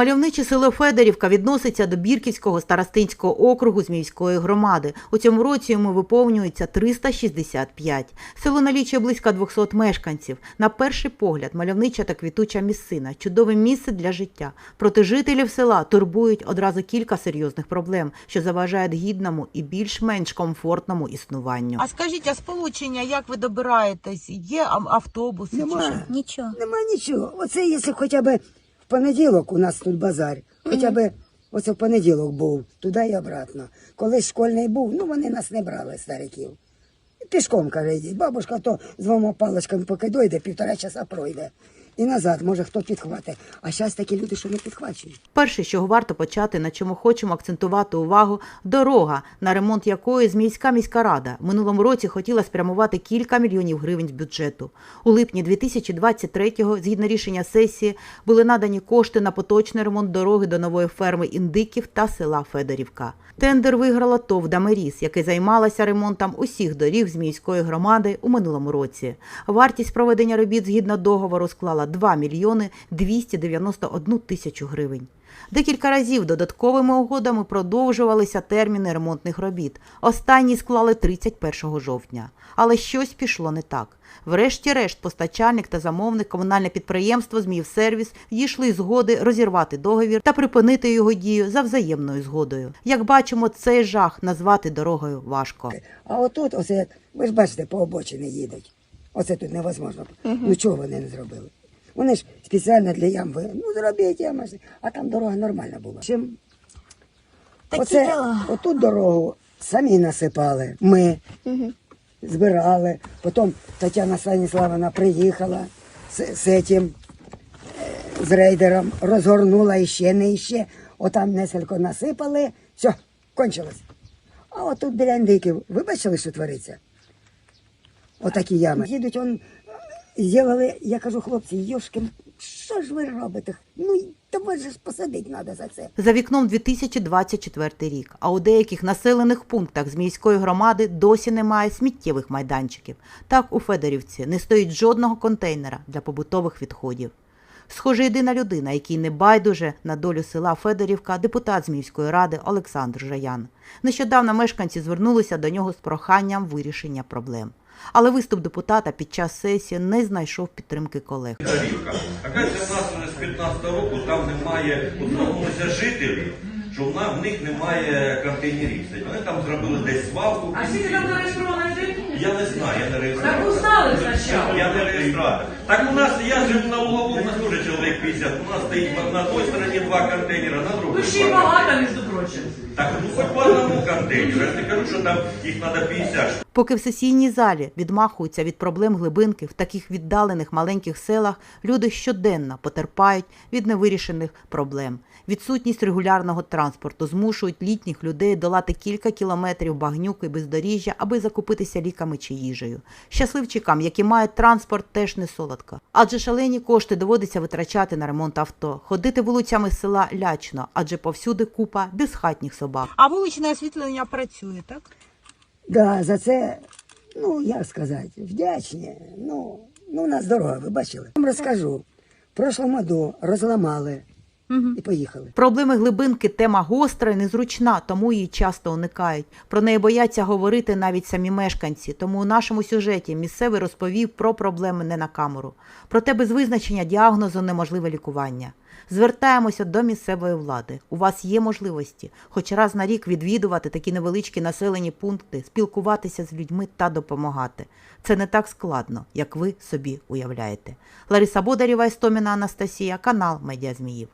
Мальовниче село Федорівка відноситься до Бірківського старостинського округу Зміївської громади. У цьому році йому виповнюється 365. Село налічує близько 200 мешканців. На перший погляд, мальовнича та квітуча місцина, чудове місце для життя. Проте жителів села турбують одразу кілька серйозних проблем, що заважають гідному і більш-менш комфортному існуванню. А скажіть, а сполучення, як ви добираєтесь? Є автобуси? Нема. Нічого. Нема нічого. Оце якщо хоча б в понеділок у нас тут базар, хоча б оце в понеділок був, туди і обратно. Колись школьний був, ну вони нас не брали, стариків. Пішком, каже, йдіть. Бабушка то з двома паличками поки дойде, півтора часа пройде. І назад, може, хто підхватить. А зараз такі люди, що не підхвачують. Перше, з чого варто почати, на чому хочемо акцентувати увагу, дорога, на ремонт якої Зміївська міська рада в минулому році хотіла спрямувати кілька мільйонів гривень з бюджету. У липні 2023-го, згідно рішення сесії, були надані кошти на поточний ремонт дороги до нової ферми індиків та села Федорівка. Тендер виграла ТОВ «Дамеріс», яке займалося ремонтом усіх доріг Зміївської громади у минулому році. Вартість проведення робіт згідно договору склала 2 мільйони 291 тисячу гривень. Декілька разів додатковими угодами продовжувалися терміни ремонтних робіт. Останні склали 31 жовтня. Але щось пішло не так. Врешті-решт, постачальник та замовник комунальне підприємство «Зміївсервіс» дійшли згоди розірвати договір та припинити його дію за взаємною згодою. Як бачимо, цей жах назвати дорогою важко. А отут, оце, ви ж бачите, по обочині їдуть. Оце тут невозможно. Ну чого вони не зробили? Вони ж спеціально для ям ви. Ну, зробіть ями, ж. а там дорога нормальна була. Чим Такі Оце, діла. отут дорогу самі насипали. Ми збирали. Потім Тетяна Станіславовна приїхала з, з цим, е, з рейдером, розгорнула іще, не іще. Отам несколько насипали, все, кончилось. А отут біля індиків, ви бачили, що твориться? Отакі ями. Їдуть, он, зробили, я кажу, хлопці, йошки, що ж ви робите? Ну, та вас ж посадити треба за це. За вікном 2024 рік, а у деяких населених пунктах з міської громади досі немає сміттєвих майданчиків. Так у Федорівці не стоїть жодного контейнера для побутових відходів. Схоже, єдина людина, який не байдуже на долю села Федорівка, депутат з міської ради Олександр Жаян. Нещодавно мешканці звернулися до нього з проханням вирішення проблем. Але виступ депутата під час сесії не знайшов підтримки колег. В нас з 15 року там немає, от звернулися жителі, що в, в них немає контейнерів. Вони там зробили десь свалку. А скільки там зареєстрованих жителів? Я не знаю, я не реєстратор. Так узнали спочатку. Я не реєстратор. Так у нас, я живу на угловому, у нас теж чоловік 50. У нас стоїть на той стороні два контейнера, на другій. Ви ще й багато, між прочим. Так, ну хоч по одному контейнеру. Я ж не кажу, що там їх треба 50. Поки в сесійній залі відмахуються від проблем глибинки в таких віддалених маленьких селах, люди щоденно потерпають від невирішених проблем. Відсутність регулярного транспорту змушують літніх людей долати кілька кілометрів багнюки бездоріжжя, аби закупитися ліками чи їжею. Щасливчикам, які мають транспорт, теж не солодко. Адже шалені кошти доводиться витрачати на ремонт авто. Ходити вулицями села лячно, адже повсюди купа безхатніх собак. А вуличне освітлення працює, так? Да, за це, ну як сказати, вдячні. Ну, ну у нас дорога, ви бачили. Вам розкажу. В прошлому году розламали і поїхали. Проблеми глибинки тема гостра і незручна, тому її часто уникають. Про неї бояться говорити навіть самі мешканці. Тому у нашому сюжеті місцевий розповів про проблеми не на камеру. Проте без визначення діагнозу неможливе лікування. Звертаємося до місцевої влади. У вас є можливості хоч раз на рік відвідувати такі невеличкі населені пункти, спілкуватися з людьми та допомагати. Це не так складно, як ви собі уявляєте. Лариса Бодарєва, Істоміна Анастасія, канал Медіа Зміїв.